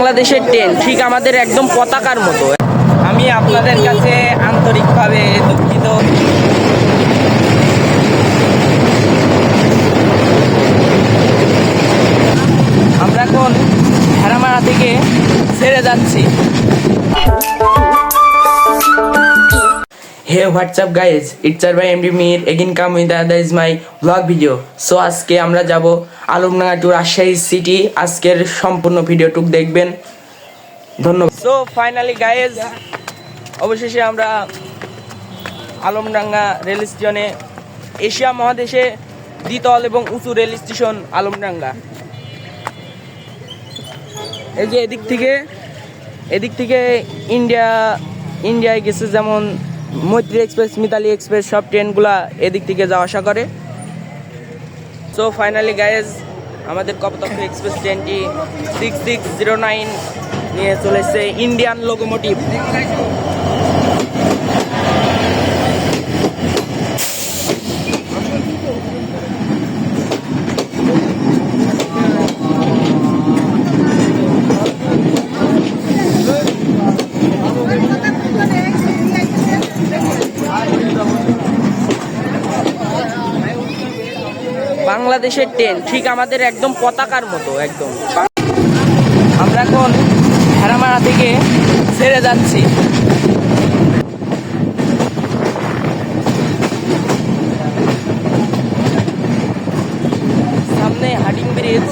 বাংলাদেশের ট্রেন, ঠিক আমাদের একদম পতাকার মতো। আমি আপনাদের কাছে আন্তরিকভাবে দুঃখিত। আমরা এখন ভেড়ামারা থেকে ছেড়ে যাচ্ছি। Hey what's up guys it's R by MD Mir again come with the is my vlog video so আজকে আমরা যাব আলমডাঙ্গা টু রাজশাহী সিটি আজকের সম্পূর্ণ ভিডিওটুক দেখবেন। ধন্যবাদ। সো ফাইনালি গাইজ অবশেষে আমরা আলমডাঙ্গা রেল স্টেশনে এশিয়া মহাদেশে দ্বিতল এবং উঁচু রেল স্টেশন আলমডাঙ্গা। এই যে এদিক থেকে এদিক থেকে ইন্ডিয়া ইন্ডিয়ায় গেছে যেমন মৈত্রী এক্সপ্রেস, মিতালি এক্সপ্রেস, সব ট্রেনগুলো এদিক থেকে যাওয়া আসা করে। সো ফাইনালি গায়েজ আমাদের কপতক্ষ এক্সপ্রেস ট্রেনটি সিক্স সিক্স জিরো নাইন নিয়ে চলেছে ইন্ডিয়ান লোকোমোটিভ বাংলাদেশের ট্রেন, ঠিক আমাদের একদম পতাকার মতো, একদম। আমরা এখন ভেড়ামারা থেকে ছেড়ে যাচ্ছি। সামনে হাডিং ব্রিজ।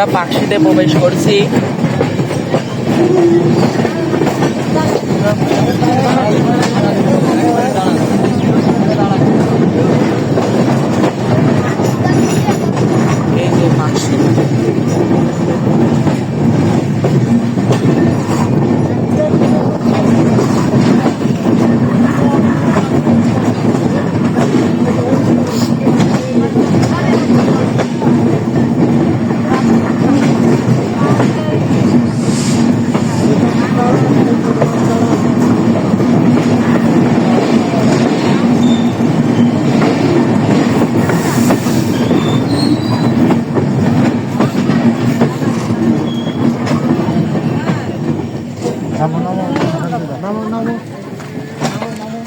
আমরা পাখিতে প্রবেশ করছি। এই যে পাকশি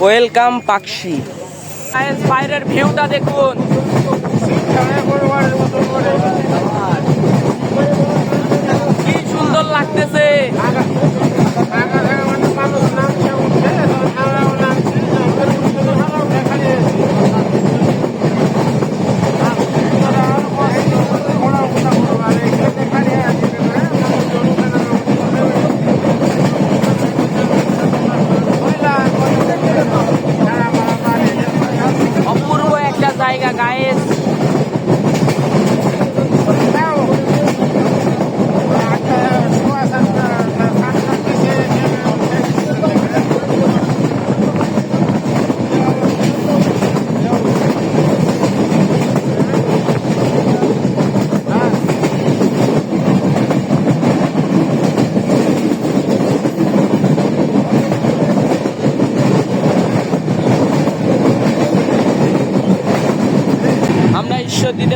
ওয়েলকাম পাকশি। বাইরের ভিউটা দেখুন।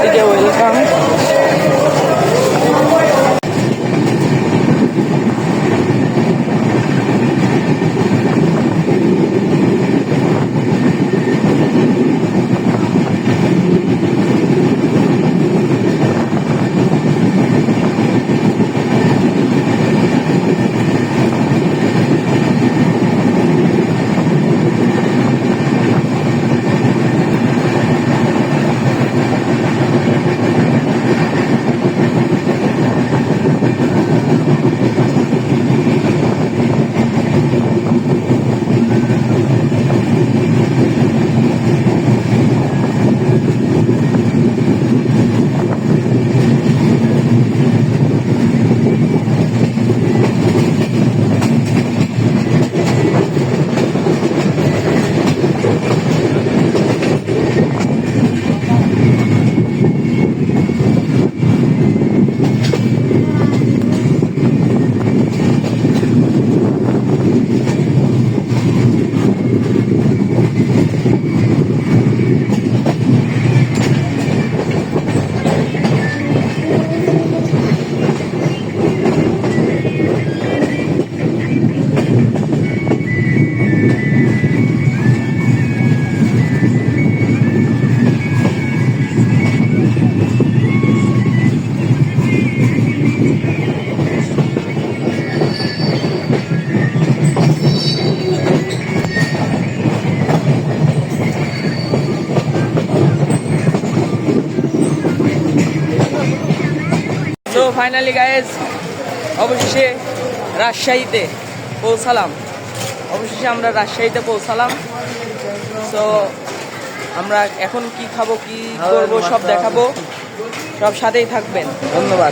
করছি ঈশ্বরদীকে ওয়েলকাম তো ফাইনালি গাইজ অবশেষে রাজশাহীতে পৌঁছালাম। অবশেষে আমরা রাজশাহীতে পৌঁছালাম। তো আমরা এখন কি খাব কি করব সব দেখাবো। সব সাথেই থাকবেন। ধন্যবাদ।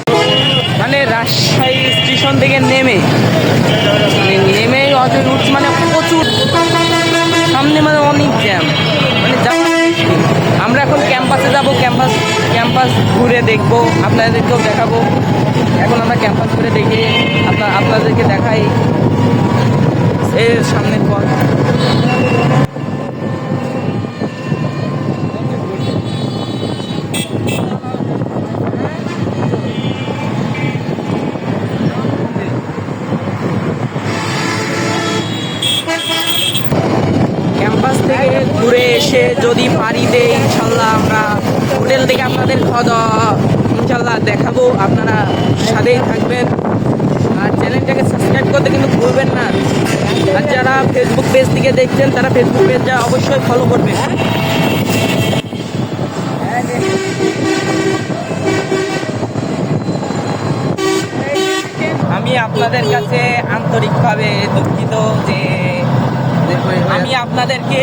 মানে রাজশাহী স্টেশন থেকে নেমে মানে নেমে অত রুট মানে প্রচুর সামনে মানে অনেক জ্যাম মানে আমরা এখন ক্যাম্পাসে যাব, ক্যাম্পাস ক্যাম্পাস ঘুরে দেখব, আপনাদেরকেও দেখাবো। এখন আমরা ক্যাম্পাস ঘুরে দেখি আপনার আপনাদেরকে দেখাই। এর সামনের পথ ক্যাম্পাস থেকে ঘুরে এসে যদি পারি দেই ইনশাল্লাহ আমরা হোটেল থেকে আপনাদের খাওয়া দাওয়া ইনশাল্লাহ দেখাবো। আপনারা সাথেই থাকবেন। আর চ্যানেলটাকে সাবস্ক্রাইব করতে কিন্তু ভুলবেন না। আর যারা ফেসবুক পেজ থেকে দেখছেন, তারা ফেসবুক পেজটা অবশ্যই ফলো করবেন আমি আপনাদের কাছে আন্তরিকভাবে দুঃখিত যে আমি আপনাদেরকে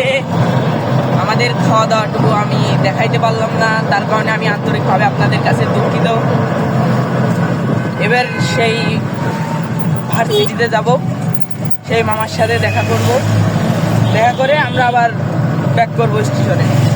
আমাদের খাওয়া দাওয়াটুকু আমি দেখাইতে পারলাম না। তার কারণে আমি আন্তরিকভাবে আপনাদের কাছে দুঃখিত। এবার সেই ভার্সিটিতে যাব। সেই মামার সাথে দেখা করব। দেখা করে আমরা আবার ব্যাক করব স্টেশনে